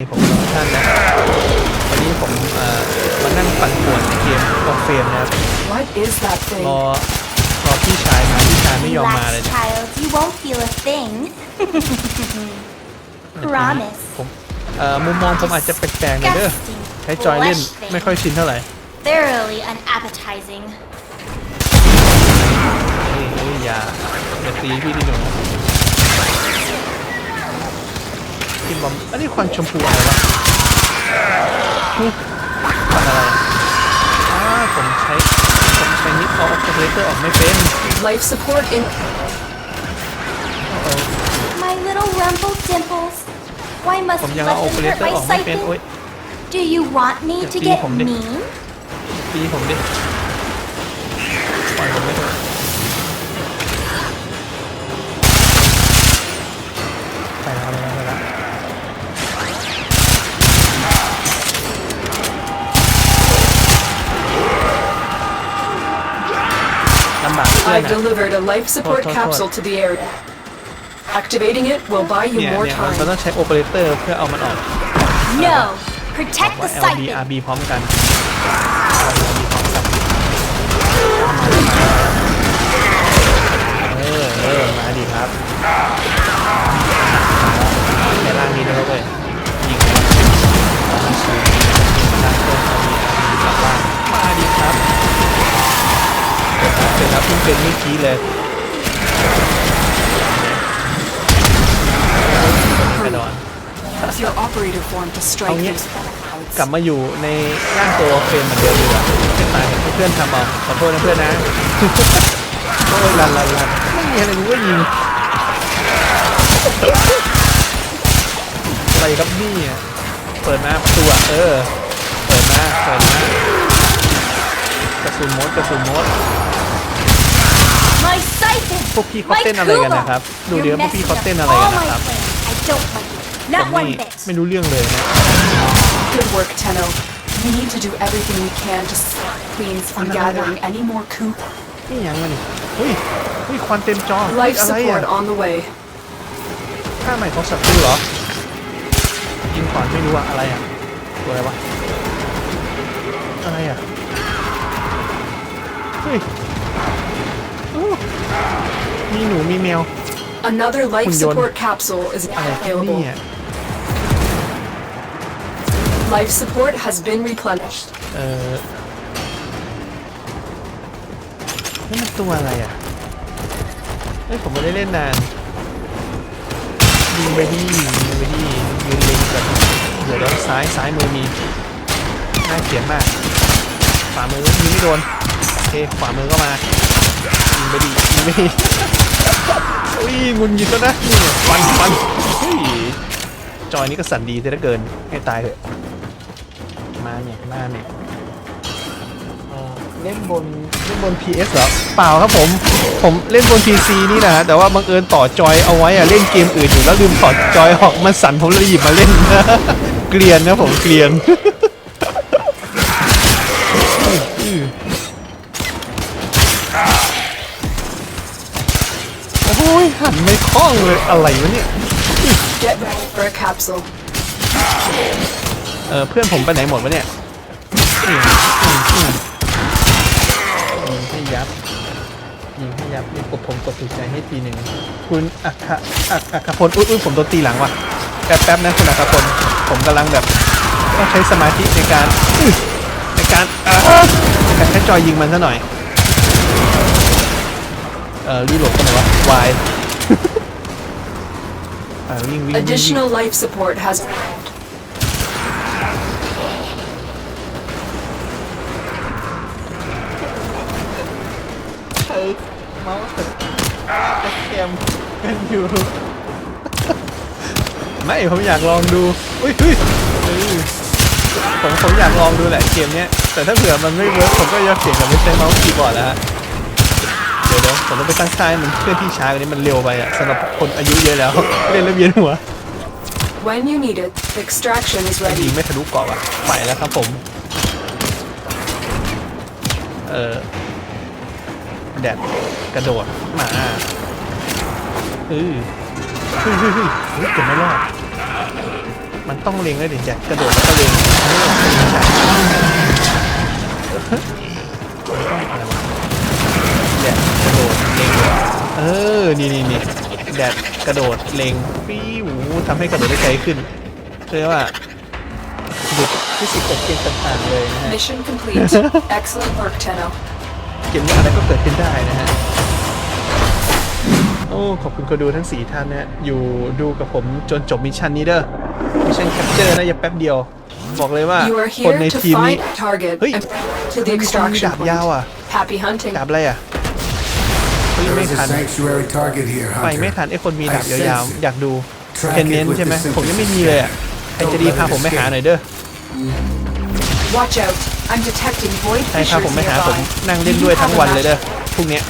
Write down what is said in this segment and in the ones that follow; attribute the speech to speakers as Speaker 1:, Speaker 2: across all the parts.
Speaker 1: นี่ผมทุกท่านนะวันนี้ผมเอ่อมานั่งปั่นป่วนในเกมกองเฟรมนะครับ
Speaker 2: What is that
Speaker 1: ร
Speaker 2: thing?
Speaker 1: อรอพี่ชายมาพี่ชายไม่ยอมมาเลย
Speaker 3: Relax,
Speaker 1: เนี่ย
Speaker 3: child. You won't feel a thing. Promise.
Speaker 1: ผมเอ่อมุมมองผมอาจจะแปลกๆหน่อยเด้อ
Speaker 3: Disgusting
Speaker 1: ใช้จอยเล่น
Speaker 3: flesh thing.
Speaker 1: ไม่ค่อยชินเท่าไหร่
Speaker 3: Thoroughly unappetizing.
Speaker 1: เฮ้ยเฮ้ยอย่าอย่าตีพี่ดิหนู พี่บอมอันนี้ควันชมพูอะไรวะหึควันอะไรอ่าผมใช้ผมใช้นิดเอาออกจากเลเตอร์ออกไม่เป็น
Speaker 2: Life support in
Speaker 1: โอ้
Speaker 3: My little rumple dimples. Why must
Speaker 1: ผม
Speaker 3: you
Speaker 1: ยัง
Speaker 3: let
Speaker 1: เอาโอ
Speaker 3: them
Speaker 1: เปอเร
Speaker 3: hurt
Speaker 1: เตอร์
Speaker 3: my
Speaker 1: ออกไม่เป็นโอ๊ย
Speaker 3: siphon? Do you want me to
Speaker 1: อย่าตี
Speaker 3: get
Speaker 1: ผมดิ
Speaker 3: mean?
Speaker 1: ตีผมดิปล่อยผมไม่เถอะไป
Speaker 2: I've
Speaker 1: อะ
Speaker 2: delivered a life support
Speaker 1: Hold, hold,
Speaker 2: capsule to the area. Activating it will buy you
Speaker 1: เนี่ย
Speaker 2: more
Speaker 1: เนี่ยมัน
Speaker 2: time.
Speaker 1: ต้องใช้โอเปอเรเตอร์เพื่อเอามันออก
Speaker 3: No. Protect
Speaker 1: ว่า
Speaker 3: the
Speaker 1: LB
Speaker 3: siphon.
Speaker 1: RB พร้อมกัน เอ เสร็จแล้วเป็นเมื่อกี้เลยกระโดด
Speaker 2: Use your operator form to strike
Speaker 1: Oh, yeah.
Speaker 2: those clouds.
Speaker 1: กลับมาอยู่ในร่างตัวเฟรมเหมือนเดิมดีกว่าไม่ตายเพื่อนทำเอาขอโทษนะเพื่อนนะโอ้ยลันลันลันไม่มีอะไรกูก็ยิงอะไรครับนี่เปิดมาประตูอะเออ เปิดมาเปิดมากระสุนมดกระสุนมด
Speaker 3: My siphon.
Speaker 1: พวกพี่เขา
Speaker 3: My
Speaker 1: เต้นอะไรกันนะครับ ดู
Speaker 3: You're
Speaker 1: เดี๋ยวพวกพี่
Speaker 3: messing
Speaker 1: เขา
Speaker 3: up
Speaker 1: เต้นอะไร
Speaker 3: all
Speaker 1: กัน
Speaker 3: my
Speaker 1: นะครับ
Speaker 3: plans. I don't like it.
Speaker 1: ผม
Speaker 3: Not
Speaker 1: ไม่
Speaker 3: one bit.
Speaker 1: ไม่รู้เรื่องเลยนะ
Speaker 2: Good work, Tenno. We need to do everything we can to stop Queens from gathering any more coup.
Speaker 1: นี่ยังไงนี่เฮ้ยเฮ้ยควันเต็มจอ
Speaker 2: Life
Speaker 1: อะไร
Speaker 2: support
Speaker 1: อะ
Speaker 2: on the way.
Speaker 1: ท่าใหม่ของศัตรูเหรอยิงขวานไม่รู้อะอะไรอะตัวอะไรวะอะไรอะเฮ้ยโอ้ มีหนูมีแมว
Speaker 2: Another life
Speaker 1: หุ่นยนต์
Speaker 2: support capsule is
Speaker 1: อะไร
Speaker 2: now
Speaker 1: ที่นี่
Speaker 2: available.
Speaker 1: อะ
Speaker 2: Life support has been replenished.
Speaker 1: เออนี่มันตัวอะไรอะเฮ้ยผมไม่ได้เล่นนานยิงไปที่ยิงไปที่ยืนเล็งแบบเดี๋ยวด้านซ้ายซ้ายมือมีน่าเกลียดมากขวามือยิงไม่โดนโอเคขวามือก็มายิง ไปดียิงไม่ดีอุ้ยงุนยิงแล้วนะนี่ฟันฟันเฮ้ยจอยนี้ก็สั่นดีแต่ละเกินให้ตายเถอะมาเนี่ยมาเนี่ยเอ่อเล่นบนเล่นบน PS เหรอเปล่าครับผมผมเล่นบน PC นี่นะฮะแต่ว่าบังเอิญต่อจอยเอาไว้อะเล่นเกมอื่นอยู่แล้วลืมถอดจอยออกมันสั่นผมเลยหยิบมาเล่นเกลียนนะผมเกลียน หันไม่คล่องเลยอะไรวะเนี่ย
Speaker 2: Get ready for a capsule.
Speaker 1: เออเพื่อนผมไปไหนหมดวะเนี่ยอืมอืมอืมยิงให้ยับยิงให้ยับนี่กดผมกดถูกใจให้ทีหนึ่งคุณอัคคอัคอัคคพลอุ้ยอุ้ยผมโดนตีหลังว่ะแป๊บแป๊บนะคุณอัคคพลผมกำลังแบบต้องใช้สมาธิในการอื้อในการอ่าแต่แค่จอยยิงมันซะหน่อย เออรีโหลดกันไหนวะวาย อ่าวิ่งวิ่งวิ่งวิ่ง
Speaker 2: Additional life support has
Speaker 1: ใช้เมาส์แต่แคมกันอยู่ ไม่ผมอยากลองดูอุ้ยอุ้ยเออผมผมอยากลองดูแหละเกมเนี้ยแต่ถ้าเผื่อมันไม่เวิร์กผมก็ยอมเปลี่ยนกับไม่ใช้เมาส์คีย์บอร์ดแล้วฮะ เดี๋ยวเดี๋ยวผมต้องไปตั้งค่ายมันเคลื่อนที่ช้ากว่านี้มันเร็วไปอะสำหรับคนอายุเยอะแล้ว เล่นแล้วเวียนหัว
Speaker 2: when you need it. Extraction is
Speaker 1: ยิ
Speaker 2: ready.
Speaker 1: งไม่ทะลุเกาะอะไปแล้วครับผม เออแดดกระโดดมาเออเฮ้ยเฮ้ยเฮ้ยเฮ้ยเกือบไม่รอด มันต้องเล็งด้วยดิแจ็คกระโดดแล้วก็เล็งไม่ใช่ไม่ใช่มันต้องอะไรวะ เล็งเออ นี่นี่นี่แดดกระโดดเล็งปิ้วทำให้กระโดดได้ไกลขึ้นเรียกว่าหลุดฟิสิกส์กับเกมต่างๆเลยนะฮะ
Speaker 2: Mission complete. Excellent work, Tenno.
Speaker 1: เกมนี้อะไรก็เกิดขึ้นได้นะฮะ โอ้ ขอบคุณคนดูทั้ง 4 ท่านนะฮะ อยู่ดูกับผมจนจบมิชชั่นนี้เด้อ มิชชั่นแคปเจอร์นะอย่าแป๊บเดียว บอกเลยว่า
Speaker 2: You are
Speaker 1: คน
Speaker 2: here
Speaker 1: ใน
Speaker 2: to
Speaker 1: ทีมนี้
Speaker 2: find a target
Speaker 1: Hey,
Speaker 2: and to the
Speaker 1: มีคนมี
Speaker 2: extraction
Speaker 1: ดาบยาว
Speaker 2: point.
Speaker 1: อะ
Speaker 2: Happy hunting.
Speaker 1: ดาบอะไรอะเฮ้ย
Speaker 4: There
Speaker 1: ไม่
Speaker 4: is a
Speaker 1: ทัน
Speaker 4: sanctuary target here,
Speaker 1: ไปไม่
Speaker 4: Hunter.
Speaker 1: ทันไอ้คนมีดาบ
Speaker 4: I
Speaker 1: ยาว
Speaker 4: sense
Speaker 1: ๆ
Speaker 4: it.
Speaker 1: อยากดู
Speaker 4: Track
Speaker 1: เคนเน้น
Speaker 4: it with
Speaker 1: ใช่ไหม
Speaker 4: the
Speaker 1: ผมยังไม่มีเลยอะใครจะดีพาผมไปหาหน่อยเด้อ
Speaker 2: Watch out. I'm detecting void
Speaker 1: ใครพา
Speaker 2: fissures
Speaker 1: ผมไปหาผม
Speaker 2: nearby.
Speaker 1: นั่งเล่นด้วยทั้งวันเลยเด้อพรุ่งเนี้ย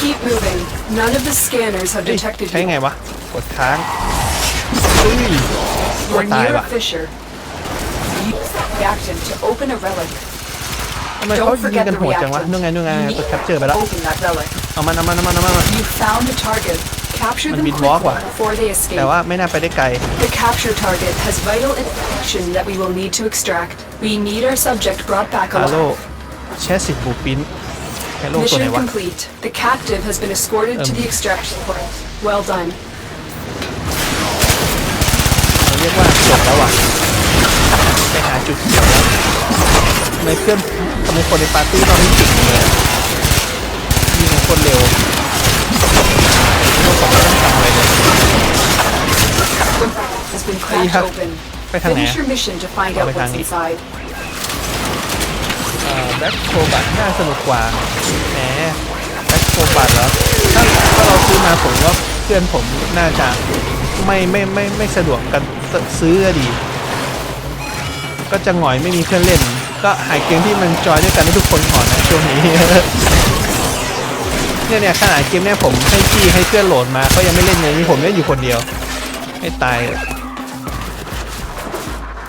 Speaker 2: Keep moving. None of the scanners have
Speaker 1: เฮ้ย
Speaker 2: detected
Speaker 1: ใช้
Speaker 2: you.
Speaker 1: ไงวะ กดค้างอุ้ย
Speaker 2: We're
Speaker 1: die
Speaker 2: near
Speaker 1: ba.
Speaker 2: a fissure. Use the reactant to open a relic.
Speaker 1: ทำไมเขา
Speaker 2: Don't
Speaker 1: ยิง
Speaker 2: forget
Speaker 1: กัน
Speaker 2: the
Speaker 1: โหดจังวะ
Speaker 2: reactant.
Speaker 1: นู่นไงนู่นไง
Speaker 2: You
Speaker 1: กด
Speaker 2: need
Speaker 1: แคปเจอร์ไปแล้ว
Speaker 2: to open that relic.
Speaker 1: เอามันเอามันเอามันเอามัน
Speaker 2: You found the target. Capture them
Speaker 1: Mình bị bó
Speaker 2: quickly
Speaker 1: quá.
Speaker 2: before they escape.
Speaker 1: แต่ว่าไม่น่าไปได้ไกล
Speaker 2: The capture target has vital information that we will need to extract. We need our subject brought back
Speaker 1: ฮาโล
Speaker 2: alive.
Speaker 1: แชสสิบบูปินแฮโลตัวไหน
Speaker 2: Mission
Speaker 1: วะ
Speaker 2: complete. The captive has been escorted to
Speaker 1: Um.
Speaker 2: the extraction point. Well done.
Speaker 1: เราเรียกว่าจบแล้วว่ะ ไปหาจุดเขียวแล้วทำ ไมเพื่อนทำไมคนในปาร์ตี้ตอนนี้เก่งจังเลยอะยิงคนเร็วเราผมไม่ต้องทำอะไรเลย
Speaker 2: Has been
Speaker 1: Hey,
Speaker 2: cracked
Speaker 1: ha-
Speaker 2: open.
Speaker 1: ไปทางไหน
Speaker 2: Finish
Speaker 1: อะ
Speaker 2: your mission to find
Speaker 1: Ờ,
Speaker 2: out
Speaker 1: ไปทาง
Speaker 2: what's
Speaker 1: นี้
Speaker 2: inside.
Speaker 1: แบ็คโคบัตน่าสนุกกว่าแหมแบ็คโคบัตเหรอถ้าถ้าเราซื้อมาผมว่าเพื่อนผมน่าจะไม่ไม่ไม่ไม่สะดวกกันซื้ออะดี ก็จะหงอยไม่มีเพื่อนเล่น ก็หายเกมที่มันจอยด้วยกันให้ทุกคนก่อนนะช่วงนี้เนี่ยเนี่ยขนาดเกมเนี่ยผมให้พี่ให้เพื่อนโหลดมาก็ยังไม่เล่นเลยนี่ผมเล่นอยู่คนเดียว ให้ตาย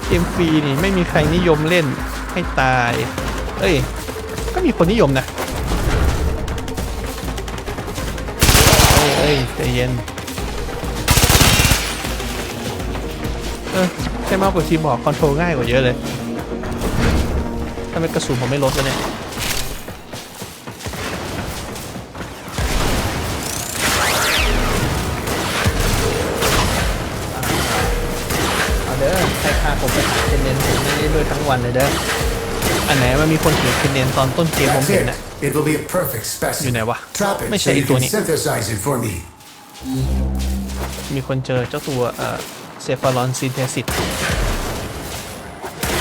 Speaker 1: เกมฟรีนี่ไม่มีใครนิยมเล่นให้ตาย เอ้ย ก็มีคนนิยมนะเอ้ยเอ้ยใจเย็นเออใช้เมาส์กับคีย์บอร์ดคอนโทรลง่ายกว่าเยอะเลย ไมกระสุนผมไม่ลดเลยเนี่ยเอาเด้อใครพาผมไปหาเทนเนนผมไม่ได้ด้วยทั้งวันเลยเด้ออันไหนมันมีคนถือเทนเนนตอนต้นเกมผม
Speaker 4: That's
Speaker 1: เห็นนะ
Speaker 4: it. It will be a perfect
Speaker 1: อยู่ไหน
Speaker 4: specimen.
Speaker 1: วะ
Speaker 4: Drop
Speaker 1: ไม่
Speaker 4: it
Speaker 1: ใช่
Speaker 4: so
Speaker 1: ไอ
Speaker 4: you
Speaker 1: ตัว
Speaker 4: can
Speaker 1: นี้
Speaker 4: synthesize it for me.
Speaker 1: มีคนเจอเจ้าตัวเอ่อเซฟารอนซินเทสิต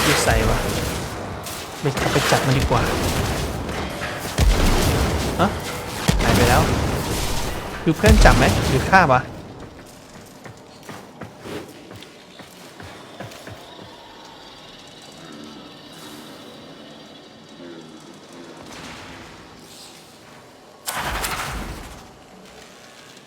Speaker 1: ที่ใส่วะไป เอาไปจับมันดีกว่าฮะหายไปแล้ว คือเพื่อนจับไหมหรือฆ่าปะ